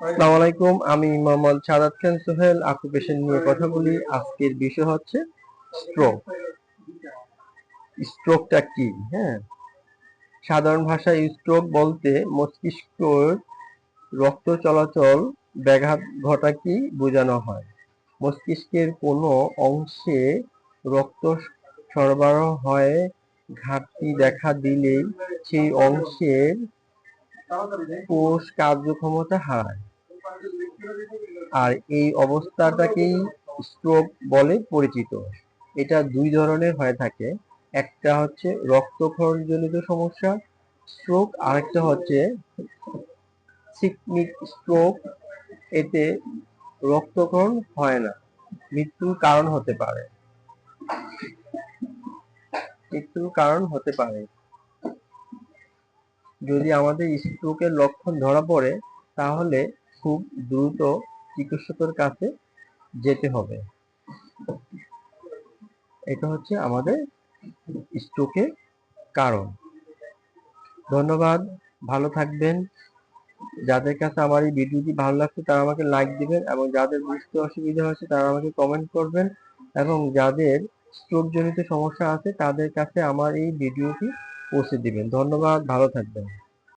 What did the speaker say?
আসসালামু আলাইকুম, আমি মোহাম্মদ সাদাত খান সোহেল অকুপেশন নিয়ে কথা বলি। আজকের বিষয় হচ্ছে স্ট্রোক স্ট্রোকটা কি? হ্যাঁ। সাধারণ ভাষায় স্ট্রোক বলতে মস্তিষ্কের রক্ত চলাচল ব্যাঘাত ঘটাকে বোঝানো হয়? মস্তিষ্কের কোনো অংশে রক্ত সরবরাহ হয় ঘাটতি দেখা দিলেই সেই অংশের কোষ কার্যক্ষমতা হারায়। আর এই অবস্থাটাকেই স্ট্রোক বলে পরিচিত। এটা দুই ধরনের হয়ে থাকে। একটা হচ্ছে রক্তক্ষরণজনিত সমস্যা স্ট্রোক আরেকটা হচ্ছে সিকমিক স্ট্রোক এতে রক্তক্ষরণ হয় না, মৃত্যুর কারণ হতে পারে। মৃত্যুর কারণ হতে পারে। যদি আমাদের স্ট্রোকের লক্ষণ ধরা পড়ে, তাহলে খুব দ্রুত চিকিৎসকের কাছে যেতে হবে। এটা হচ্ছে আমাদের স্ট্রোকের কারণ। ধন্যবাদ, ভালো থাকবেন। যাদের কাছে আমার এই ভিডিওটি ভালো লাগছে, তারা আমাকে লাইক দিবেন এবং যাদের বুঝতে অসুবিধা হচ্ছে তারা আমাকে কমেন্ট করবেন এবং যাদের স্ট্রোকজনিত সমস্যা আছে, তাদের কাছে আমার এই ভিডিওটি পৌঁছে দিবেন। ধন্যবাদ, ভালো থাকবেন।